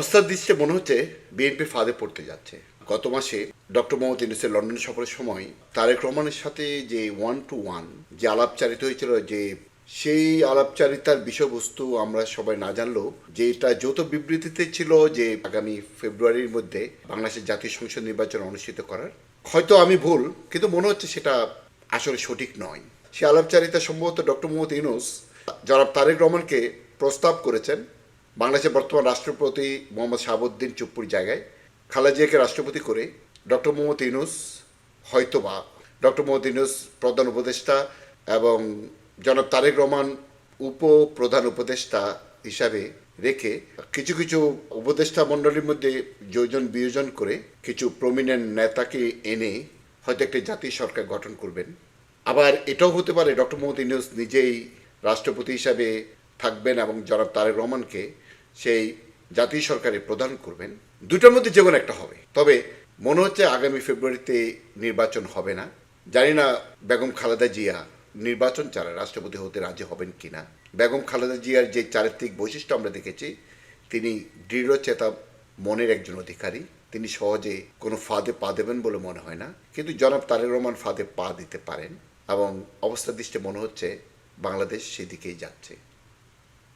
অবস্থার দৃষ্টিতে মনে হচ্ছে বিএনপি ফাঁদে পড়তে যাচ্ছে। গত মাসে ডক্টর মোহাম্মদ ইউনুসের লন্ডন সফরের সময় তারেক রহমানের সাথে যে ওয়ান টু ওয়ান যে আলাপচারিত হয়েছিল, যে সেই আলাপচারিতার বিষয়বস্তু আমরা সবাই না জানলেও, যে এটা যৌথ বিবৃতিতে ছিল যে আগামী ফেব্রুয়ারির মধ্যে বাংলাদেশের জাতীয় সংসদ নির্বাচন অনুষ্ঠিত করার। হয়তো আমি ভুল, কিন্তু মনে হচ্ছে সেটা আসলে সঠিক নয়। সে আলাপচারিতা সম্ভবত ডক্টর মোহাম্মদ ইউনুস জনাব তারেক রহমানকে প্রস্তাব করেছেন বাংলাদেশের বর্তমান রাষ্ট্রপতি মোহাম্মদ শাহাবুদ্দিন চুপ্পুর জায়গায় খালেদা জিয়াকে রাষ্ট্রপতি করে ডক্টর মোহাম্মদ ইউনুস হয়তোবা ডক্টর মোহাম্মদ ইউনুস প্রধান উপদেষ্টা এবং জনাব তারেক রহমান উপ প্রধান উপদেষ্টা হিসাবে রেখে কিছু কিছু উপদেষ্টা মণ্ডলীর মধ্যে যোজন বিয়োজন করে কিছু প্রমিনেন্ট নেতাকে এনে হয়তো একটি জাতীয় সরকার গঠন করবেন। আবার এটাও হতে পারে ডক্টর মোহাম্মদ ইউনুস নিজেই রাষ্ট্রপতি হিসাবে থাকবেন এবং জনাব তারেক রহমানকে সেই জাতীয় সরকারে প্রদান করবেন। দুটোর মধ্যে যে কোনো একটা হবে। তবে মনে হচ্ছে আগামী ফেব্রুয়ারিতে নির্বাচন হবে না। জানি না বেগম খালেদা জিয়া নির্বাচন ছাড়া রাষ্ট্রপতি হতে রাজি হবেন কিনা। বেগম খালেদা জিয়ার যে চারিত্রিক বৈশিষ্ট্য আমরা দেখেছি, তিনি দৃঢ় দৃঢ়চেতা মনের একজন অধিকারী। তিনি সহজে কোনো ফাঁদে পা দেবেন বলে মনে হয় না। কিন্তু জনাব তারেক রহমান ফাঁদে পা দিতে পারেন এবং অবস্থা দৃষ্টে মনে হচ্ছে বাংলাদেশ সেদিকেই যাচ্ছে।